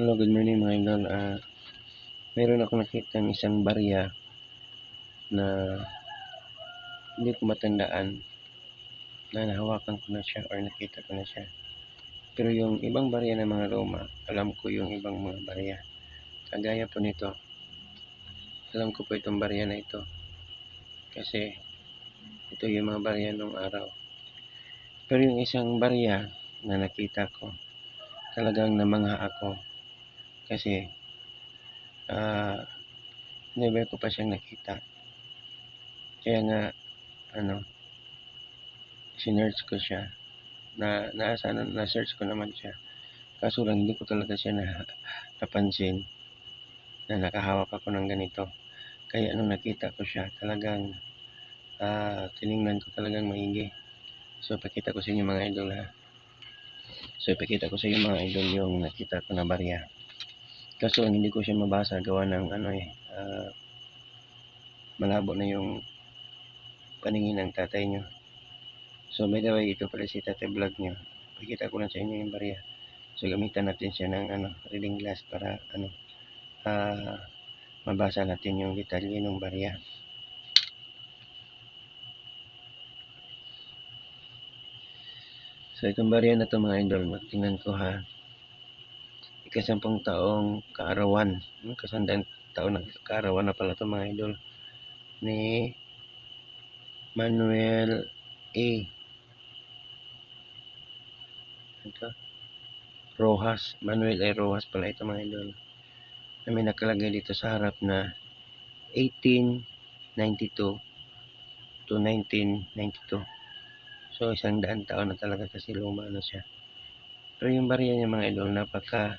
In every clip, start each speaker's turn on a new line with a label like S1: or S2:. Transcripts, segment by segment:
S1: Hello, good morning mga idol. Ah, meron ako nakita ng isang barya na hindi ko matandaan na nahawakan ko na siya or nakita ko na siya. Pero yung ibang barya ng mga Roma, alam ko yung ibang mga barya. Kagaya po nito. Alam ko po itong barya na ito. Kasi ito yung mga barya nung araw. Pero yung isang barya na nakita ko, talagang namangha ako kasi ah never ko pa siyang nakita. Kaya nga ano sinearch ko siya na nasa na search ko naman siya. Kaso lang hindi ko talaga siya na napansin na nakahawak ako ng ganito. Kaya nung nakita ko siya, talagang ah tiningnan ko talagang maigi. So pakita ko sa inyo mga idol ha. So ipakita ko sa inyo mga idol yung nakita ko na barya. Kaso hindi ko siya mabasa gawa ng ano eh ah, malabo na yung paningin ng tatay nyo. So by the way, ito pala si tatay vlog nyo. Pakita ko lang sa inyo yung barya. So gamitan natin siya ng ano, reading glass para ano ah mabasa natin yung detalye ng barya. So itong barya na to mga idol, tingnan ko ha. Ikasampung taong kaarawan. Hmm, Kasandang taon ng kaarawan na pala to mga idol. Ni Manuel A. Ito. Rojas. Manuel A. Rojas pala ito mga idol. Na may nakalagay dito sa harap na 1892 to 1992. So, isang daan taon na talaga kasi luma na siya. Pero yung barya niya mga idol, napaka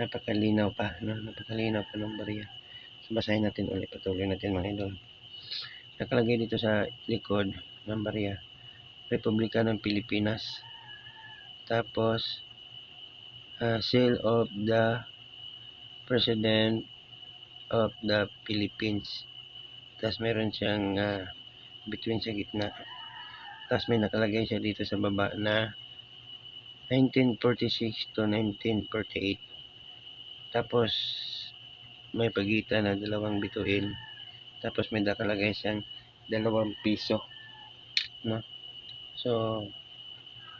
S1: napakalinaw pa, no? Napakalinaw pa ng barya. So, basahin natin ulit, patuloy natin mga idol. Nakalagay dito sa likod ng barya, Republika ng Pilipinas. Tapos, uh, seal of the President of the Philippines. Tapos meron siyang ah, between sa gitna. Tapos may nakalagay siya dito sa baba na 1946 to 1948. Tapos may pagitan na dalawang bituin. Tapos may nakalagay siyang dalawang piso. No? So,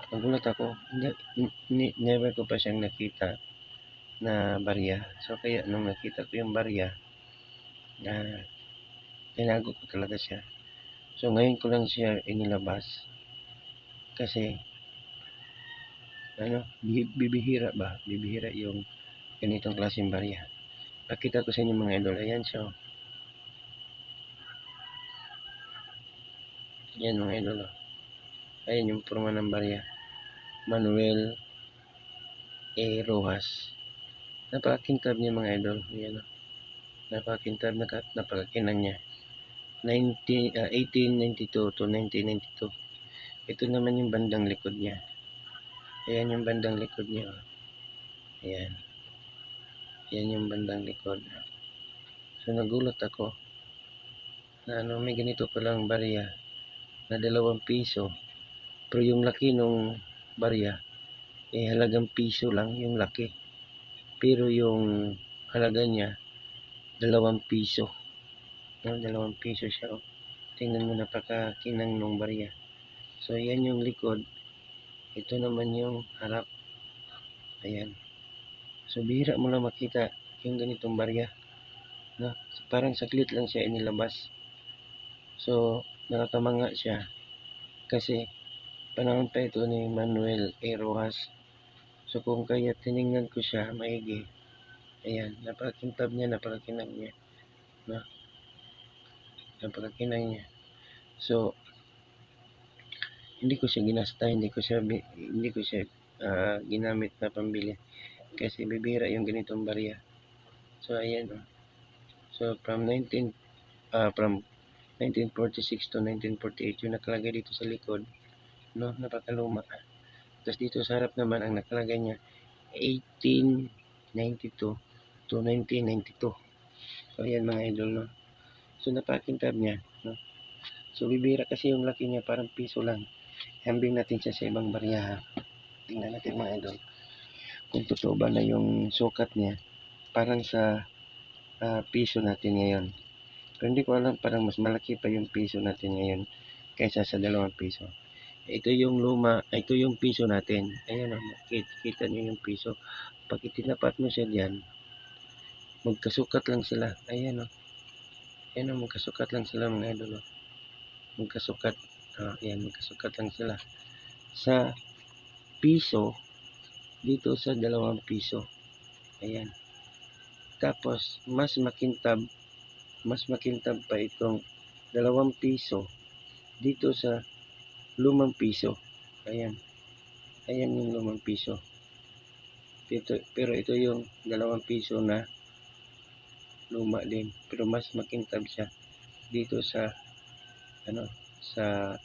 S1: nagulat ako. Never ko pa siyang nakita na barya. So, kaya nung nakita ko yung barya, na tinago ko talaga siya. So, ngayon ko lang siya inilabas. Kasi, ano, bi- bibihira ba? Bibihira yung ganitong klaseng barya. Pakita ko sa inyo mga idol. Ayan siya. oh. Ayan mga idol. oh. Ayan yung forma ng barya. Manuel A. Rojas. Napakakintab niya mga idol. Ayan oh. Napakakintab, napakakinang niya. 19, ah, 1892 to 1992. Ito naman yung bandang likod niya. Ayan yung bandang likod niya. oh. Ayan. Ayan yung bandang likod. So nagulat ako na ano, may ganito palang barya na dalawang piso. Pero yung laki nung barya, eh halagang piso lang yung laki. Pero yung halaga niya, dalawang piso. No, dalawang piso siya. Oh. Tingnan mo napakakinang nung barya. So, yan yung likod. Ito naman yung harap. Ayan. So, bihira mo lang makita yung ganitong barya. No? So, parang saklit lang siya inilabas. So, nakakamanga siya. Kasi, panahon pa ito ni Manuel A. Rojas. So, kung kaya tiningnan ko siya, maigi. Ayan, napakakintab niya, napakakinang niya. No? Napakakinang niya. So, hindi ko siya ginasta, hindi ko siya hindi ko siya ah, ginamit na pambili kasi bibira yung ganitong barya. So ayan oh. So from 19 ah from 1946 to 1948 yung nakalagay dito sa likod no napakaluma. Tapos dito sa harap naman ang nakalagay niya 1892 to 1992. So ayan mga idol no. So napakintab niya no. So bibira kasi yung laki niya parang piso lang. Hambing natin siya sa ibang barya. Tingnan natin mga idol. Kung totoo ba na yung sukat niya parang sa ah, piso natin ngayon. Pero hindi ko alam, parang mas malaki pa yung piso natin ngayon kaysa sa dalawang piso. Ito yung luma, ito yung piso natin. Ayan o, kita, kita niyo yung piso. Pag itinapat mo siya diyan, magkasukat lang sila. Ayan o. Ayan o, magkasukat lang sila mga idol o. Magkasukat. Ah, ayan, magkasukat lang sila. Sa piso, dito sa dalawang piso. Ayan. Tapos, mas makintab, mas makintab pa itong dalawang piso dito sa lumang piso. Ayan. Ayan yung lumang piso. Ito, pero ito yung dalawang piso na luma din. Pero mas makintab siya dito sa ano sa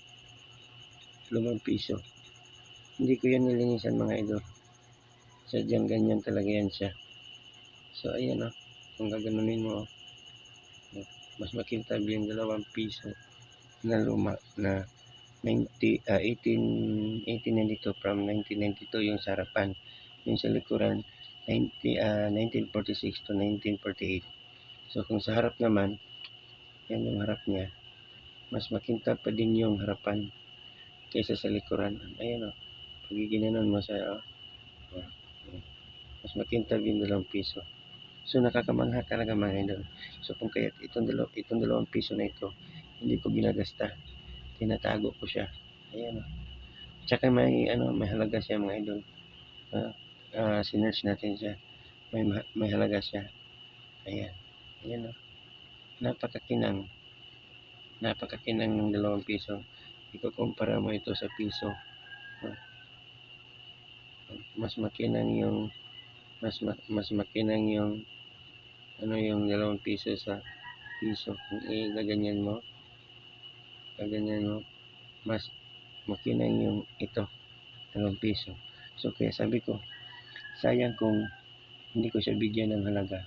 S1: lumang piso. Hindi ko yan nilinisan mga idol. Sadyang ganyan talaga yan siya. So ayan o. Kung gaganunin mo, oh, mas makintab yung dalawang piso na luma na 90, ah 18, 1892 from 1992 yung sa harapan. Yung sa likuran, 90, ah 1946 to 1948. So kung sa harap naman, yan yung harap niya. Mas makintab pa din yung harapan kaysa sa likuran. Ayan o. Pag ginanon mo sa, oh, oh, oh. Mas makintab yung dalawang piso. So nakakamangha talaga mga idol. So kung kaya itong, dalaw, itong dalawang piso na ito, hindi ko ginagasta. Tinatago ko siya. Ayan o. Tsaka may, ano, may halaga siya mga idol. Uh, uh, sinerge natin siya. May, ma- may halaga siya. Ayan. Ayan o. Napakakinang. Napakakinang ng dalawang piso. Ikukumpara mo ito sa piso. Ah. Mas makinang yung mas ma- mas makinang yung ano yung dalawang piso sa piso. Kung i-gaganyan mo, gaganyan mo, mas makinang yung ito, dalawang piso. So kaya sabi ko, sayang kung hindi ko siya bigyan ng halaga.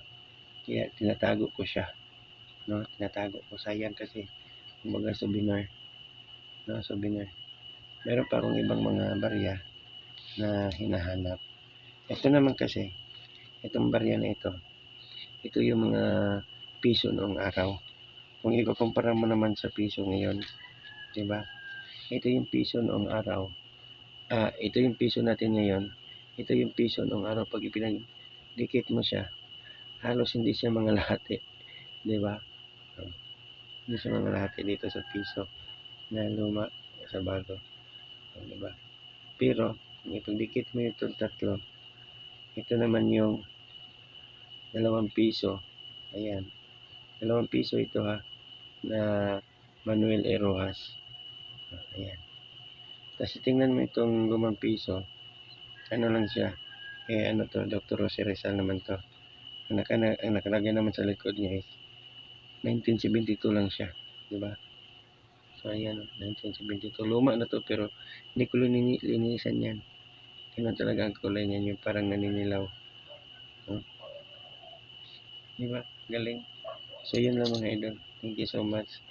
S1: Kaya tinatago ko siya. No, tinatago ko. Sayang kasi, kumbaga souvenir. No, souvenir. Meron pa akong ibang mga barya na hinahanap. Ito naman kasi, itong barya na ito, ito yung mga piso noong araw. Kung ikukumpara mo naman sa piso ngayon, di ba? Ito yung piso noong araw. Ah, ito yung piso natin ngayon. Ito yung piso noong araw. Pag ipinagdikit mo siya, halos hindi siya mga lahati. Di ba? Hindi siya mga lahati dito sa piso na luma sa bago. Di ba? Pero, ipagdikit mo itong tatlo, ito naman yung dalawang piso. Ayan. Dalawang piso ito ha. Na Manuel E. Ayan. Tapos tingnan mo itong lumang piso. Ano lang siya. Eh ano to, Dr. Jose Rizal naman to. Ang, naka, ang nakalagay naman sa likod niya is 1972 lang siya. Di ba? So ayan, oh, 1972. Luma na to pero hindi ko lini, linisan yan. Tingnan talaga ang kulay niyan yung parang naninilaw. Oh. Di? Galing. So yun lang mga idol. Thank you so much.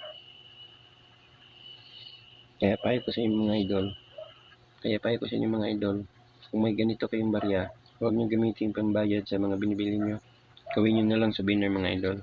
S1: Kaya payo ko sa inyo mga idol. Kaya payo ko sa inyo mga idol. Kung may ganito kayong barya, huwag nyo gamitin pambayad sa mga binibili nyo. Gawin nyo na lang sa binner mga idol.